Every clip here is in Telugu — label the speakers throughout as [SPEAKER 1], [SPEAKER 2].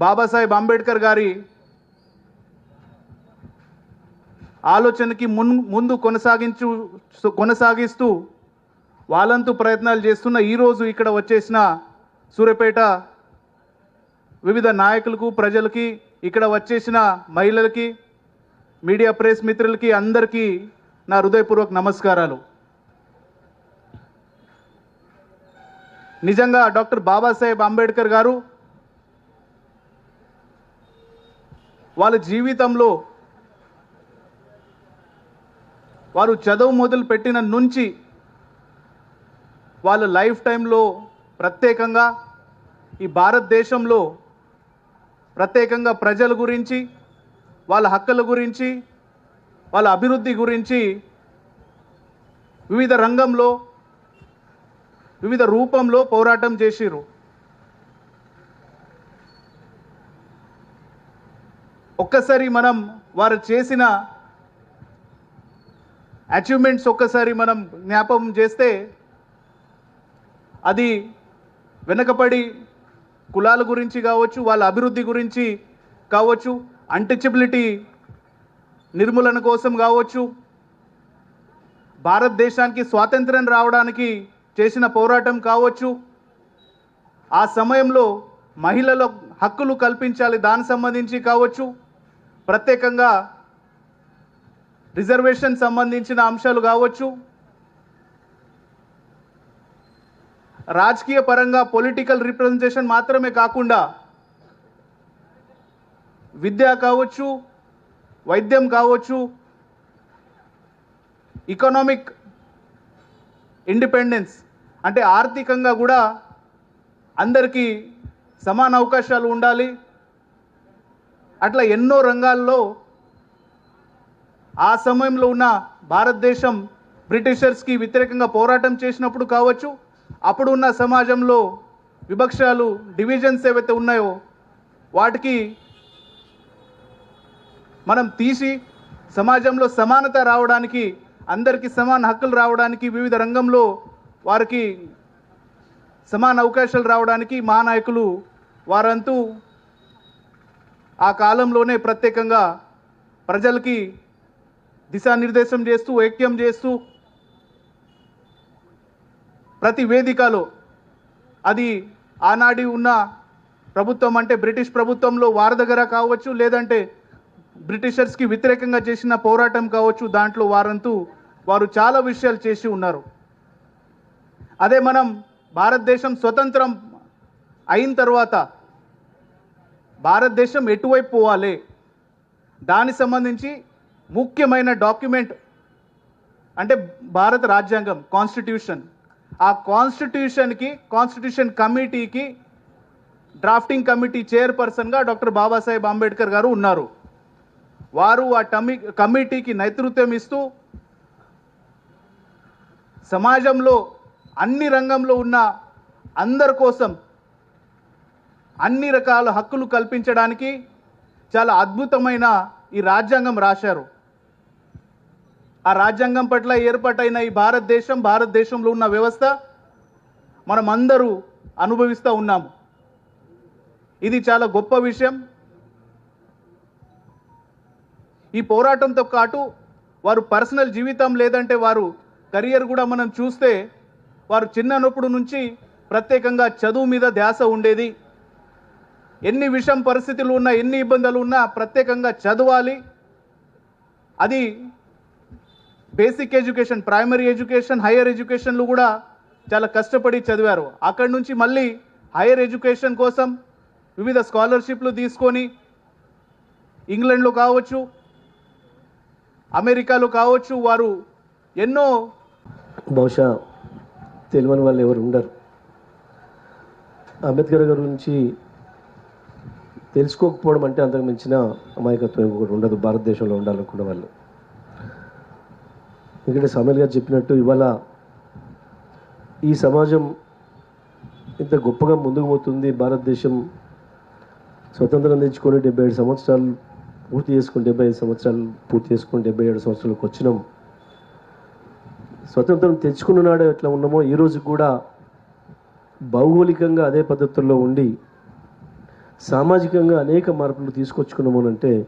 [SPEAKER 1] బాబాసాహెబ్ అంబేద్కర్ గారి ఆలోచనకి మున్ ముందు కొనసాగించు కొనసాగిస్తూ వాళ్ళంతు ప్రయత్నాలు చేస్తున్న ఈరోజు ఇక్కడ వచ్చేసిన సూర్యపేట వివిధ నాయకులకు ప్రజలకి ఇక్కడ వచ్చేసిన మహిళలకి మీడియా ప్రెస్ మిత్రులకి అందరికీ నా హృదయపూర్వక నమస్కారాలు. నిజంగా డాక్టర్ బాబాసాహెబ్ అంబేద్కర్ గారు వాళ్ళ జీవితంలో వారు చదువు మొదలు పెట్టిన నుంచి వాళ్ళ లైఫ్ టైంలో ప్రత్యేకంగా ఈ భారతదేశంలో ప్రత్యేకంగా ప్రజల గురించి వాళ్ళ హక్కుల గురించి వాళ్ళ అభివృద్ధి గురించి వివిధ రంగంలో వివిధ రూపంలో పోరాటం చేసిర్రు. ఒక్కసారి మనం వారు చేసిన అచీవ్మెంట్స్ ఒక్కసారి మనం జ్ఞాపకం చేస్తే అది వెనకబడి కులాల గురించి కావచ్చు వాళ్ళ అభివృద్ధి గురించి కావచ్చు అంటచబిలిటీ నిర్మూలన కోసం కావచ్చు భారతదేశానికి స్వాతంత్ర్యం రావడానికి చేసిన పోరాటం కావచ్చు ఆ సమయంలో మహిళల హక్కులు కల్పించాలి దానికి సంబంధించి కావచ్చు ప్రత్యేకంగా రిజర్వేషన్ సంబంధించిన అంశాలు కావచ్చు రాజకీయ పరంగా పొలిటికల్ రిప్రజెంటేషన్ మాత్రమే కాకుండా విద్య కావచ్చు వైద్యం కావచ్చు ఎకనామిక్ ఇండిపెండెన్స్ అంటే ఆర్థికంగా కూడా అందరికీ సమాన అవకాశాలు ఉండాలి. అట్లా ఎన్నో రంగాల్లో ఆ సమయంలో ఉన్న భారతదేశం బ్రిటిషర్స్కి వ్యతిరేకంగా పోరాటం చేసినప్పుడు కావచ్చు అప్పుడు ఉన్న సమాజంలో వివక్షాలు డివిజన్స్ ఏవైతే ఉన్నాయో వాటికి మనం తీసి సమాజంలో సమానత రావడానికి అందరికీ సమాన హక్కులు రావడానికి వివిధ రంగంలో వారికి సమాన అవకాశాలు రావడానికి మా నాయకులు వారంతూ ఆ కాలంలోనే ప్రత్యేకంగా ప్రజలకి దిశానిర్దేశం చేస్తూ ఐక్యం చేస్తూ ప్రతి వేదికలో అది ఆనాడి ఉన్న ప్రభుత్వం అంటే బ్రిటిష్ ప్రభుత్వంలో వారి దగ్గర కావచ్చు లేదంటే బ్రిటిషర్స్కి వ్యతిరేకంగా చేసిన పోరాటం కావచ్చు దాంట్లో వారంతూ వారు చాలా విషయాలు చేసి ఉన్నారు. అదే మనం భారతదేశం స్వతంత్రం అయిన తర్వాత భారతదేశం ఎటువైపు పోవాలి? దానికి సంబంధించి ముఖ్యమైన డాక్యుమెంట్ అంటే భారత రాజ్యాంగం కాన్స్టిట్యూషన్ ఆ కాన్స్టిట్యూషన్కి కాన్స్టిట్యూషన్ కమిటీకి డ్రాఫ్టింగ్ కమిటీ చైర్పర్సన్గా డాక్టర్ బాబాసాహెబ్ అంబేద్కర్ గారు ఉన్నారు. వారు ఆ టమి కమిటీకి నేతృత్వం ఇస్తూ సమాజంలో అన్ని రంగంలో ఉన్న అందరి కోసం అన్ని రకాల హక్కులు కల్పించడానికి చాలా అద్భుతమైన ఈ రాజ్యాంగం రాశారు. ఆ రాజ్యాంగం పట్ల ఏర్పాటైన ఈ భారతదేశం భారతదేశంలో ఉన్న వ్యవస్థ మనం అందరూ అనుభవిస్తూ ఉన్నాము. ఇది చాలా గొప్ప విషయం. ఈ పోరాటంతో పాటు వారు పర్సనల్ జీవితం లేదంటే వారు కెరియర్ కూడా మనం చూస్తే వారు చిన్ననప్పుడు నుంచి ప్రత్యేకంగా చదువు మీద ధ్యాస ఉండేది. ఎన్ని విషం పరిస్థితులు ఉన్నా ఎన్ని ఇబ్బందులు ఉన్నా ప్రత్యేకంగా చదవాలి. అది basic education primary education higher ఎడ్యుకేషన్లు కూడా చాలా కష్టపడి చదివారు. అక్కడి నుంచి మళ్ళీ హైయర్ ఎడ్యుకేషన్ కోసం వివిధ స్కాలర్షిప్లు తీసుకొని ఇంగ్లాండ్లో కావచ్చు అమెరికాలో కావచ్చు వారు ఎన్నో
[SPEAKER 2] బహుశా తెలియని వాళ్ళు ఎవరు ఉండరు. అంబేద్కర్ గారి గురించి తెలుసుకోకపోవడం అంటే అంతకు మించిన అమాయకత్వం ఇంకొకటి ఉండదు. భారతదేశంలో ఉండాలనుకున్న వాళ్ళు. ఎందుకంటే సమీర్ గారు చెప్పినట్టు ఇవాళ ఈ సమాజం ఇంత గొప్పగా ముందుకు పోతుంది. భారతదేశం స్వతంత్రం తెచ్చుకొని డెబ్బై ఏడు సంవత్సరాలు పూర్తి చేసుకుని డెబ్బై ఐదు సంవత్సరాలు పూర్తి చేసుకుని డెబ్బై ఏడు సంవత్సరాలకు వచ్చినాం. స్వతంత్రం తెచ్చుకున్న నాడు ఎట్లా ఉన్నామో ఈరోజు కూడా భౌగోళికంగా అదే పద్ధతుల్లో ఉండి సామాజికంగా అనేక మార్పులు తీసుకొచ్చుకున్నామనంటే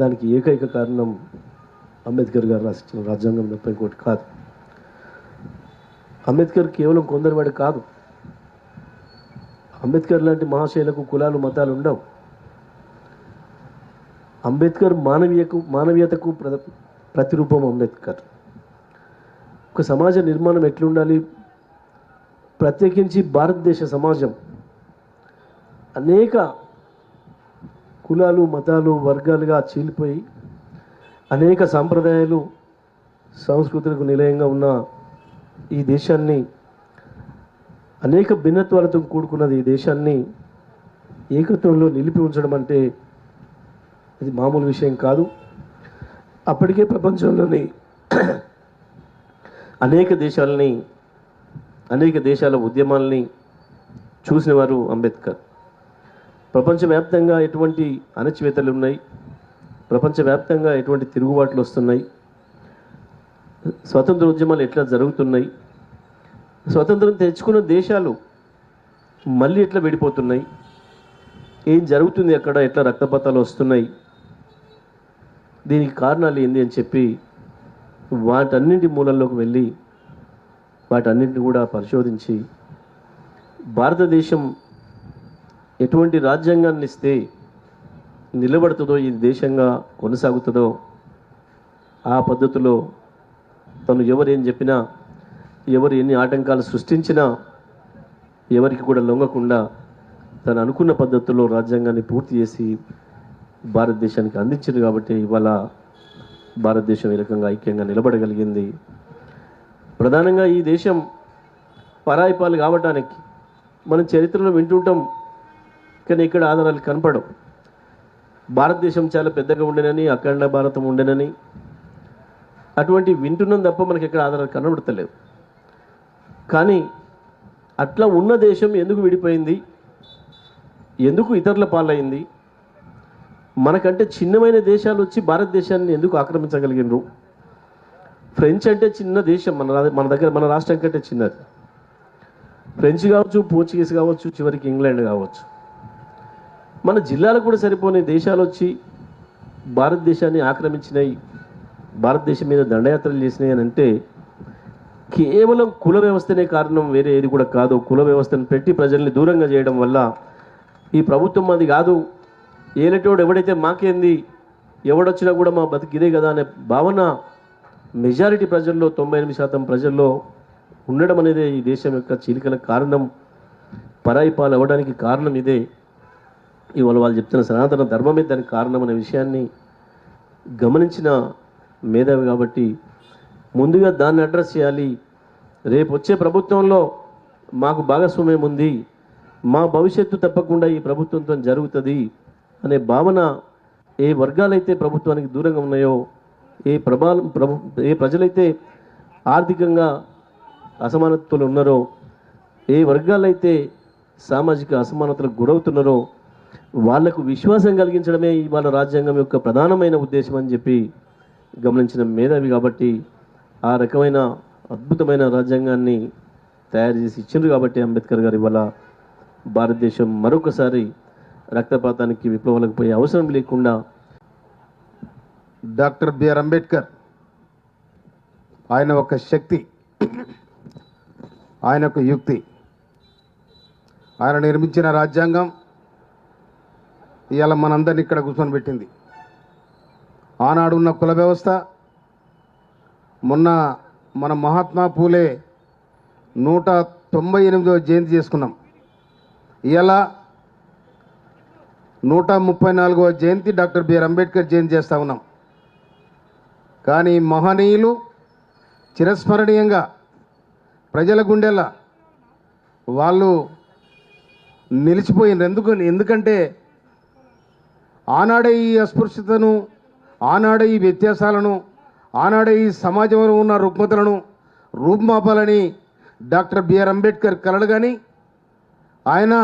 [SPEAKER 2] దానికి ఏకైక కారణం అంబేద్కర్ గారు రాసిన రాజ్యాంగం తప్ప ఇంకోటి కాదు. అంబేద్కర్ కేవలం కొందరివాడు కాదు. అంబేద్కర్ లాంటి మహాశైలకు కులాలు మతాలు ఉండవు. అంబేద్కర్ మానవీయకు మానవీయతకు ప్ర ప్రతిరూపం అంబేద్కర్. ఒక సమాజ నిర్మాణం ఎట్లుండాలి? ప్రత్యేకించి భారతదేశ సమాజం అనేక కులాలు మతాలు వర్గాలుగా చీలిపోయి అనేక సాంప్రదాయాలు సంస్కృతులకు నిలయంగా ఉన్న ఈ దేశాన్ని అనేక భిన్నత్వాలతో కూడుకున్నది ఈ దేశాన్ని ఏకత్వంలో నిలిపి ఉంచడం అంటే ఇది మామూలు విషయం కాదు. అప్పటికే ప్రపంచంలోని అనేక దేశాలని అనేక దేశాల ఉద్యమాల్ని చూసిన వారు అంబేద్కర్. ప్రపంచవ్యాప్తంగా ఎటువంటి అణచివేతలు ఉన్నాయి? ప్రపంచవ్యాప్తంగా ఎటువంటి తిరుగుబాట్లు వస్తున్నాయి? స్వతంత్ర ఉద్యమాలు ఎట్లా జరుగుతున్నాయి? స్వతంత్రం తెచ్చుకున్న దేశాలు మళ్ళీ ఎట్లా విడిపోతున్నాయి? ఏం జరుగుతుంది అక్కడ? ఎట్లా రక్తపాతాలు వస్తున్నాయి? దీనికి కారణాలు ఏంది అని చెప్పి వాటన్నింటి మూలల్లోకి వెళ్ళి వాటన్నింటిని కూడా పరిశోధించి భారతదేశం ఎటువంటి రాజ్యాంగాన్ని ఇస్తే నిలబడుతుందో ఈ దేశంగా కొనసాగుతుందో ఆ పద్ధతిలో తను ఎవరు ఏం చెప్పినా ఎవరు ఎన్ని ఆటంకాలు సృష్టించినా ఎవరికి కూడా లొంగకుండా తను అనుకున్న పద్ధతిలో రాజ్యాంగాన్ని పూర్తి చేసి భారతదేశానికి అందించింది కాబట్టి ఇవాళ భారతదేశం ఈ రకంగా ఐక్యంగా నిలబడగలిగింది. ప్రధానంగా ఈ దేశం పరాయిపాలు కావటానికి మనం చరిత్రలో వింటుంటాం కానీ ఇక్కడ ఆధారాలు కనపడవు. భారతదేశం చాలా పెద్దగా ఉండేనని అఖండ భారతం ఉండేనని. అటువంటి వింటున్నాం తప్ప మనకి ఎక్కడ ఆధారాలు కనబడతలేవు. కానీ అట్లా ఉన్న దేశం ఎందుకు విడిపోయింది? ఎందుకు ఇతరుల పాలైంది? మనకంటే చిన్నమైన దేశాలు వచ్చి భారతదేశాన్ని ఎందుకు ఆక్రమించగలిగినరు? ఫ్రెంచ్ అంటే చిన్న దేశం మన మన దగ్గర మన రాష్ట్రం కంటే చిన్నది. ఫ్రెంచ్ కావచ్చు పోర్చుగీస్ కావచ్చు చివరికి ఇంగ్లాండ్ కావచ్చు. మన జిల్లాలకు కూడా సరిపోని దేశాలు వచ్చి భారతదేశాన్ని ఆక్రమించినాయి భారతదేశం మీద దండయాత్రలు చేసినాయి అని అంటే కేవలం కుల వ్యవస్థనే కారణం వేరే ఏది కూడా కాదు. కుల వ్యవస్థను పెట్టి ప్రజల్ని దూరంగా చేయడం వల్ల ఈ ప్రభుత్వం మాది కాదు. ఏలటోడు ఎవడైతే మాకేంది ఎవడొచ్చినా కూడా మా బతికిదే కదా అనే భావన మెజారిటీ ప్రజల్లో తొంభై ఎనిమిది శాతం ప్రజల్లో ఉండడం అనేది ఈ దేశం యొక్క చీలికల కారణం. పరాయి పాలు అవ్వడానికి కారణం ఇదే. ఇవాళ వాళ్ళు చెప్తున్న సనాతన ధర్మమే దానికి కారణం అనే విషయాన్ని గమనించిన మేధావి కాబట్టి ముందుగా దాన్ని అడ్రస్ చేయాలి. రేపు వచ్చే ప్రభుత్వంలో మాకు భాగస్వామ్యం ఉంది. మా భవిష్యత్తు తప్పకుండా ఈ ప్రభుత్వంతో జరుగుతుంది అనే భావన ఏ వర్గాలైతే ప్రభుత్వానికి దూరంగా ఉన్నాయో ఏ ప్రభా ప్రభు ఏ ప్రజలైతే ఆర్థికంగా అసమానతలు ఉన్నారో ఏ వర్గాలైతే సామాజిక అసమానతలకు గురవుతున్నారో వాళ్ళకు విశ్వాసం కలిగించడమే ఇవాళ రాజ్యాంగం యొక్క ప్రధానమైన ఉద్దేశం అని చెప్పి గమనించిన మేధావి కాబట్టి ఆ రకమైన అద్భుతమైన రాజ్యాంగాన్ని తయారు చేసి ఇచ్చిండ్రు కాబట్టి అంబేద్కర్ గారు ఇవాళ భారతదేశం మరొకసారి రక్తపాతానికి విప్లవాలకు పోయే అవసరం లేకుండా
[SPEAKER 3] డాక్టర్ బిఆర్ అంబేద్కర్ ఆయన ఒక శక్తి ఆయన ఒక యుక్తి. ఆయన నిర్మించిన రాజ్యాంగం ఇవాళ మనందరినీ ఇక్కడ కూర్చొని పెట్టింది ఆనాడు ఉన్న కుల వ్యవస్థ మొన్న మన మహాత్మా పూలే నూట తొంభై ఎనిమిదవ జయంతి చేసుకున్నాం. ఇవాళ నూట ముప్పై నాలుగవ జయంతి డాక్టర్ బిఆర్ అంబేద్కర్ జయంతి చేస్తూ ఉన్నాం. కానీ మహనీయులు చిరస్మరణీయంగా ప్రజల గుండెల వాళ్ళు నిలిచిపోయినారు. ఎందుకు ఎందుకంటే ఆనాడే ఈ అస్పృశ్యతను ఆనాడే ఈ వ్యత్యాసాలను ఆనాడే ఈ సమాజంలో ఉన్న రుగ్మతలను రూపుమాపాలని డాక్టర్ బిఆర్ అంబేద్కర్ కలడు కానీ ఆయన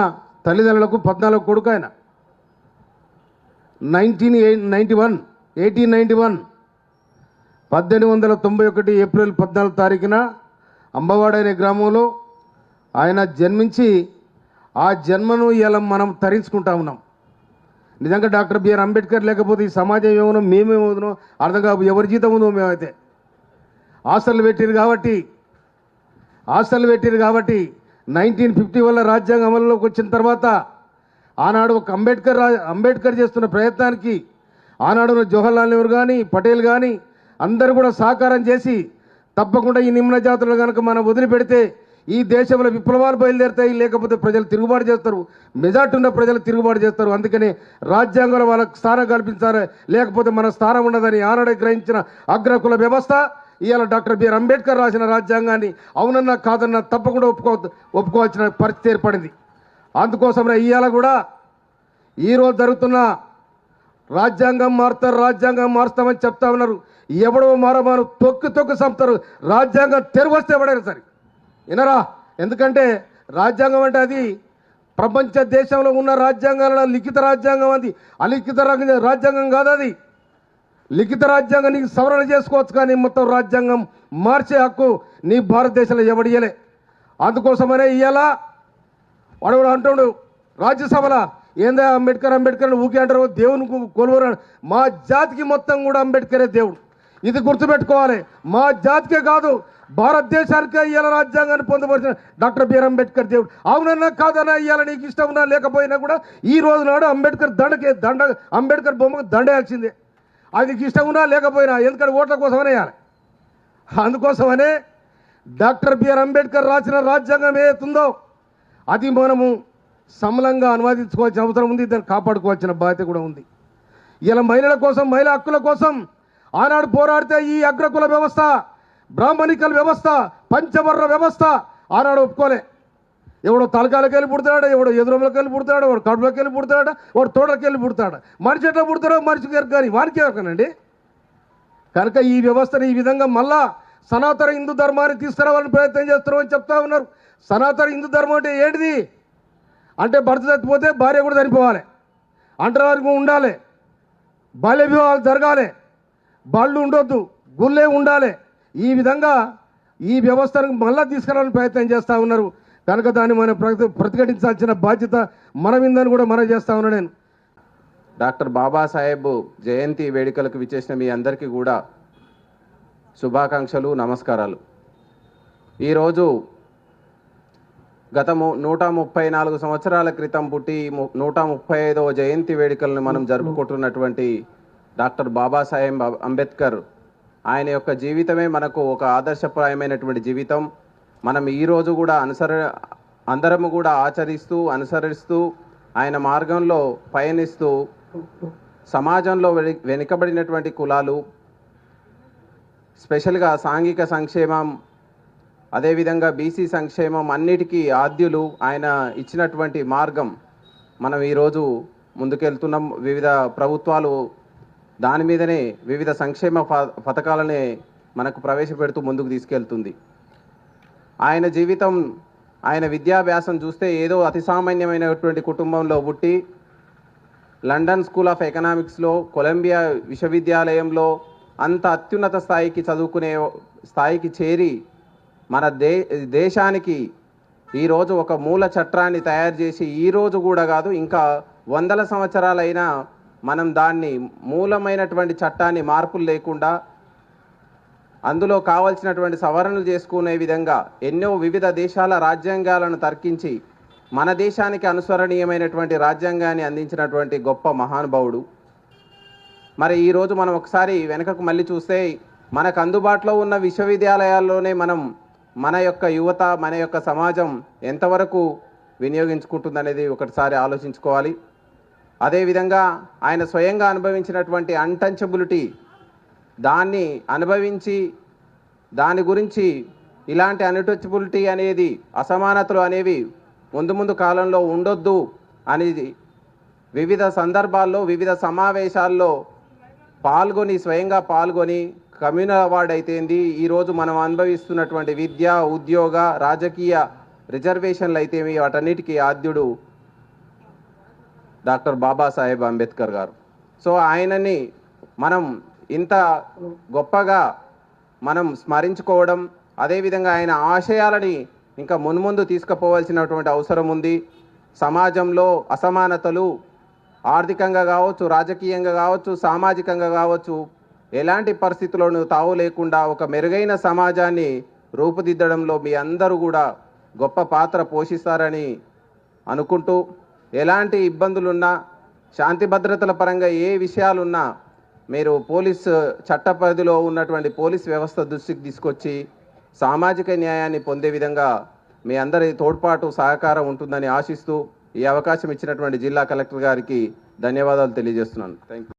[SPEAKER 3] తల్లిదండ్రులకు పద్నాలుగు కొడుకు ఆయన. Nineteen ninety one eighteen ninety one పద్దెనిమిది వందల తొంభై ఒకటి ఏప్రిల్ పద్నాలుగు తారీఖున అంబవాడ అనే గ్రామంలో ఆయన జన్మించి ఆ జన్మను ఇలా మనం తరించుకుంటా ఉన్నాం. నిజంగా డాక్టర్ బిఆర్ అంబేద్కర్ లేకపోతే ఈ సమాజం ఏమో మేమేమవుతున్నాం అర్థం కాదు ఎవరి జీతం ఉందో మేమైతే. హాస్టల్ పెట్టిరు కాబట్టి హాస్టల్ పెట్టిరు కాబట్టి నైన్టీన్ ఫిఫ్టీ వల్ల రాజ్యాంగం అమలులోకి వచ్చిన తర్వాత ఆనాడు ఒక అంబేద్కర్ రా- అంబేద్కర్ చేస్తున్న ప్రయత్నానికి ఆనాడు జవహర్లాల్ నెహ్రూ కానీ పటేల్ కానీ అందరూ కూడా సహకారం చేసి తప్పకుండా ఈ నిమ్న జాతులు కనుక మనం వదిలిపెడితే ఈ దేశంలో విప్లవాలు బయలుదేరుతాయి లేకపోతే ప్రజలు తిరుగుబాటు చేస్తారు. మెజార్టీ ఉన్న ప్రజలు తిరుగుబాటు చేస్తారు. అందుకని రాజ్యాంగంలో వాళ్ళకి స్థానం కల్పించాలి లేకపోతే మన స్థానం ఉండదని ఆనాడే గ్రహించిన అగ్రకుల వ్యవస్థ ఇవాళ డాక్టర్ బిఆర్ అంబేద్కర్ రాసిన రాజ్యాంగాన్ని అవునన్నా కాదన్నా తప్పకుండా ఒప్పుకో ఒప్పుకోవాల్సిన పరిస్థితి ఏర్పడింది. అందుకోసమే ఇవాళ కూడా ఈరోజు జరుగుతున్న రాజ్యాంగం మారుతారు రాజ్యాంగం మారుస్తామని చెప్తా ఉన్నారు. ఎవడో మారమారు తొక్కు తొక్కు సంపుతారు రాజ్యాంగం తెరువస్తే ఎవడైనా సరే. వినరా? ఎందుకంటే రాజ్యాంగం అంటే అది ప్రపంచ దేశంలో ఉన్న రాజ్యాంగాలలో లిఖిత రాజ్యాంగం అది. అలిఖిత రాజ్యాంగం కాదు అది. లిఖిత రాజ్యాంగం నీకు సవరణ చేసుకోవచ్చు కానీ మొత్తం రాజ్యాంగం మార్చే హక్కు నీ భారతదేశంలో ఎవడియలే అందుకోసమనే ఇయ్యాల? వాడు కూడా అంటాడు రాజ్యసభలో ఏందా అంబేద్కర్ అంబేద్కర్ అని ఊకే అంటారు దేవుని కొలువరు మా జాతికి మొత్తం కూడా అంబేద్కరే దేవుడు. ఇది గుర్తుపెట్టుకోవాలి. మా జాతికే కాదు భారతదేశానికి ఇవాళ రాజ్యాంగాన్ని పొందవలసిన డాక్టర్ బిఆర్ అంబేద్కర్ దేవుడు. అవునన్నా కాదన్నా ఇవాళ నీకు ఇష్టం ఉన్నా లేకపోయినా కూడా ఈ రోజు నాడు అంబేద్కర్ దండకే దండ అంబేద్కర్ బొమ్మకు దండేయాల్సిందే. అది నీకు ఇష్టం ఉన్నా లేకపోయినా ఎందుకంటే ఓట్ల కోసమనే అందుకోసమనే డాక్టర్ బిఆర్ అంబేద్కర్ రాసిన రాజ్యాంగం ఏతుందో అది మనము సమలంగా అనువాదించుకోవాల్సిన అవసరం ఉంది దాన్ని కాపాడుకోవాల్సిన బాధ్యత కూడా ఉంది. ఇలా మహిళల కోసం మహిళా హక్కుల కోసం ఆనాడు పోరాడితే ఈ అగ్రకుల వ్యవస్థ బ్రాహ్మణికల వ్యవస్థ పంచవర్ణ వ్యవస్థ ఆనాడు ఒప్పుకోలే. ఎవడో తలకాలకి వెళ్ళి పుడతాడు ఎవడో ఎదురులోకి వెళ్ళి పుడతాడు వాడు కడుపులోకి వెళ్ళి పుడతాడు వాడు తోటకి వెళ్ళి పుడతాడు మనిషి ఎట్లా పుడతాడో మనిషికి కానీ వానికి ఎరకనండి కనుక ఈ వ్యవస్థను ఈ విధంగా మళ్ళా సనాతన హిందూ ధర్మాన్ని తీసుకురావాలని ప్రయత్నం చేస్తున్నామని చెప్తా ఉన్నారు. సనాతన హిందూ ధర్మం అంటే ఏంటిది? అంటే భర్త చచ్చిపోతే భార్య కూడా చనిపోవాలి. అంటరానికి ఉండాలి. బాల్య వివాహాలు జరగాలి. బళ్ళు ఉండొద్దు. గుళ్ళే ఉండాలి. ఈ విధంగా ఈ వ్యవస్థను మళ్ళా తీసుకురావాలని ప్రయత్నం చేస్తూ ఉన్నారు. కనుక దాన్ని మనం ప్రతిఘటించాల్సిన బాధ్యత మనమిందని కూడా మనం చేస్తా ఉన్నా నేను.
[SPEAKER 4] డాక్టర్ బాబాసాహెబ్ జయంతి వేడుకలకు విచ్చేసిన మీ అందరికీ కూడా శుభాకాంక్షలు నమస్కారాలు. ఈరోజు గత నూట ముప్పై నాలుగు సంవత్సరాల క్రితం పుట్టి ము- నూట ముప్పై ఐదవ జయంతి వేడుకలను మనం జరుపుకుంటున్నటువంటి డాక్టర్ బాబాసాహెబ్ అంబేద్కర్ ఆయన యొక్క జీవితమే మనకు ఒక ఆదర్శప్రాయమైనటువంటి జీవితం. మనం ఈరోజు కూడా అనుసర అందరము కూడా ఆచరిస్తూ అనుసరిస్తూ ఆయన మార్గంలో పయనిస్తూ సమాజంలో వెనుకబడినటువంటి కులాలు స్పెషల్గా సాంఘిక సంక్షేమం అదేవిధంగా బీసీ సంక్షేమం అన్నిటికీ ఆద్యులు ఆయన ఇచ్చినటువంటి మార్గం. మనం ఈరోజు ముందుకెళ్తున్నాం. వివిధ ప్రభుత్వాలు దాని మీదనే వివిధ సంక్షేమ ప- పథకాలనే మనకు ప్రవేశపెడుతూ ముందుకు తీసుకెళ్తుంది. ఆయన జీవితం ఆయన విద్యాభ్యాసం చూస్తే ఏదో అతి సామాన్యమైనటువంటి కుటుంబంలో పుట్టి లండన్ స్కూల్ ఆఫ్ ఎకనామిక్స్లో కొలంబియా విశ్వవిద్యాలయంలో అంత అత్యున్నత స్థాయికి చదువుకునే స్థాయికి చేరి మన దే దేశానికి ఈరోజు ఒక మూల చట్టాన్ని తయారు చేసి ఈ రోజు కూడా కాదు ఇంకా వందల సంవత్సరాలైనా మనం దాన్ని మూలమైనటువంటి చట్టాన్ని మార్పులు లేకుండా అందులో కావలసినటువంటి సవరణలు చేసుకునే విధంగా ఎన్నో వివిధ దేశాల రాజ్యాంగాలను తర్కించి మన దేశానికి అనుసరణీయమైనటువంటి రాజ్యాంగాన్ని అందించినటువంటి గొప్ప మహానుభావుడు. మరి ఈరోజు మనం ఒకసారి వెనకకు మళ్ళీ చూస్తే మనకు అందుబాటులో ఉన్న విశ్వవిద్యాలయాల్లోనే మనం మన యొక్క యువత మన యొక్క సమాజం ఎంతవరకు వినియోగించుకుంటుందనేది ఒకటిసారి ఆలోచించుకోవాలి. అదేవిధంగా ఆయన స్వయంగా అనుభవించినటువంటి అన్టంచబిలిటీ దాన్ని అనుభవించి దాని గురించి ఇలాంటి అన్టచబిలిటీ అనేది అసమానతలు అనేవి ముందు ముందు కాలంలో ఉండొద్దు అనేది వివిధ సందర్భాల్లో వివిధ సమావేశాల్లో పాల్గొని స్వయంగా పాల్గొని కమ్యూనల్ అవార్డు అయితేంది. ఈరోజు మనం అనుభవిస్తున్నటువంటి విద్య ఉద్యోగ రాజకీయ రిజర్వేషన్లు అయితేమి వాటన్నిటికీ ఆద్యుడు డాక్టర్ బాబాసాహెబ్ అంబేద్కర్ గారు. సో ఆయనని మనం ఇంత గొప్పగా మనం స్మరించుకోవడం అదేవిధంగా ఆయన ఆశయాలని ఇంకా మున్ముందు తీసుకుపోవాల్సినటువంటి అవసరం ఉంది. సమాజంలో అసమానతలు ఆర్థికంగా కావచ్చు రాజకీయంగా కావచ్చు సామాజికంగా కావచ్చు ఎలాంటి పరిస్థితుల్లోనూ తావు లేకుండా ఒక మెరుగైన సమాజాన్ని రూపుదిద్దడంలో మీ అందరూ కూడా గొప్ప పాత్ర పోషిస్తారని అనుకుంటూ ఎలాంటి ఇబ్బందులున్నా శాంతి భద్రతల పరంగా ఏ విషయాలున్నా మీరు పోలీస్ చట్ట పరిధిలో ఉన్నటువంటి పోలీస్ వ్యవస్థ దృష్టికి తీసుకొచ్చి సామాజిక న్యాయాన్ని పొందే విధంగా మీ అందరి తోడ్పాటు సహకారం ఉంటుందని ఆశిస్తూ ఈ అవకాశం ఇచ్చినటువంటి జిల్లా కలెక్టర్ గారికి ధన్యవాదాలు తెలియజేస్తున్నాను. Thank you